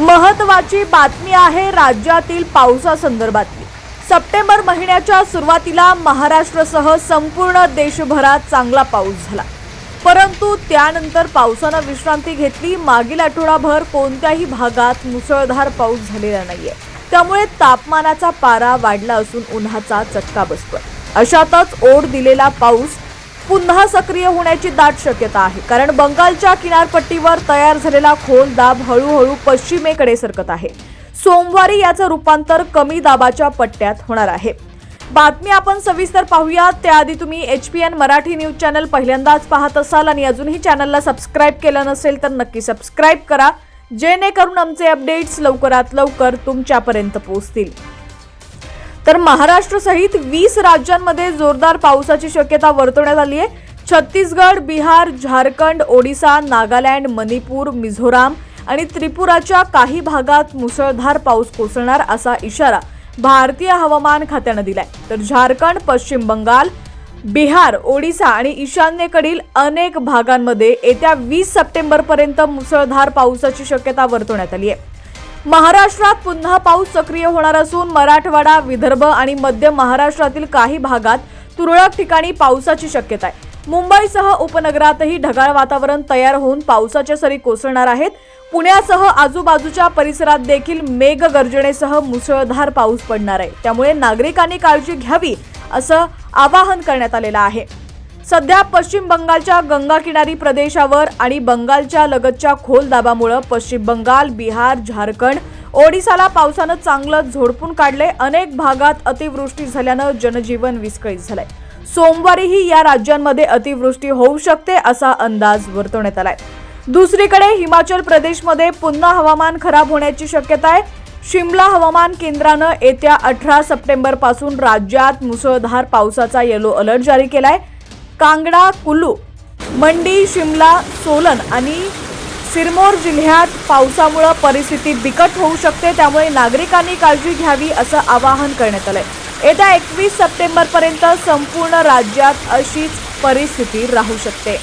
महत्वाची बातमी आहे राज्यातील पावसासंदर्भातली. सप्टेंबर महिन्याच्या सुरुवातीला महाराष्ट्रासह संपूर्ण देशभरात चांगला पाऊस झाला. परंतु त्यानंतर पावसानं विश्रांती घेतली. मागील आठवडाभर कोणत्याही भागात मुसळधार पाऊस झालेला नाहीये. त्यामुळे तापमानाचा पारा वाढला असून उन्हाचा चटका बसतोय. अशातच ओढ दिलेला पाऊस पुन्हा सक्रिय होण्याची दाट शक्यता आहे. कारण बंगालच्या किनारपट्टीवर तयार झालेला खोल दाब हळूहळू पश्चिमेकडे सरकत आहे. सोमवारी याचं रूपांतर कमी दाबाच्या पट्ट्यात होणार आहे. बातमी आपण सविस्तर पाहूया. त्याआधी तुम्ही H P N Marathi news channel पहिल्यांदाच पाहत असाल आणि अजूनही चॅनलला सबस्क्राईब केलं नसेल तर नक्की सबस्क्राईब करा. जेणेकरून आमचे अपडेट्स लवकरात लवकर तुमच्यापर्यंत पोहोचतील. तर महाराष्ट्रसहित वीस राज्यांमध्ये जोरदार पावसाची शक्यता वर्तवण्यात आली आहे. छत्तीसगड बिहार झारखंड ओडिसा नागालँड मणिपूर मिझोराम आणि त्रिपुराच्या काही भागात मुसळधार पाऊस कोसळणार असा इशारा भारतीय हवामान खात्यानं दिलाय. तर झारखंड पश्चिम बंगाल बिहार ओडिसा आणि ईशान्येकडील अनेक भागांमध्ये येत्या वीस सप्टेंबरपर्यंत मुसळधार पावसाची शक्यता वर्तवण्यात आली आहे. महाराष्ट्रात पुन्हा पाऊस सक्रिय होणार असून मराठवाडा विदर्भ आणि मध्य महाराष्ट्रातील काही भागात तुरळक ठिकाणी पावसाची शक्यता आहे. मुंबईसह उपनगरातही ढगाळ वातावरण तयार होऊन पावसाच्या सरी कोसळणार आहेत. पुण्यासह आजूबाजूच्या परिसरात देखील मेघगर्जनेसह मुसळधार पाऊस पडणार आहे. त्यामुळे नागरिकांनी काळजी घ्यावी असं आवाहन करण्यात आलेलं आहे. सध्या पश्चिम बंगालच्या गंगा किनारी प्रदेशावर आणि बंगालच्या लगतच्या खोल दाबामुळं पश्चिम बंगाल बिहार झारखंड ओडिसाला पावसानं चांगलं झोडपून काढले अनेक भागात अतिवृष्टी झाल्यानं जनजीवन विस्कळीत झालंय. सोमवारीही या राज्यांमध्ये अतिवृष्टी होऊ शकते असा अंदाज वर्तवण्यात आलाय. दुसरीकडे हिमाचल प्रदेशमध्ये पुन्हा हवामान खराब होण्याची शक्यता आहे. शिमला हवामान केंद्रानं येत्या अठरा सप्टेंबरपासून राज्यात मुसळधार पावसाचा येलो अलर्ट जारी केलाय. कांगडा कुलू मंडी शिमला सोलन आणि सिरमोर जिल्ह्यात पावसामुळं परिस्थिती बिकट होऊ शकते त्यामुळे नागरिकांनी काळजी घ्यावी असं आवाहन करण्यात आलंय. येत्या एकवीस सप्टेंबरपर्यंत संपूर्ण राज्यात अशीच परिस्थिती राहू शकते.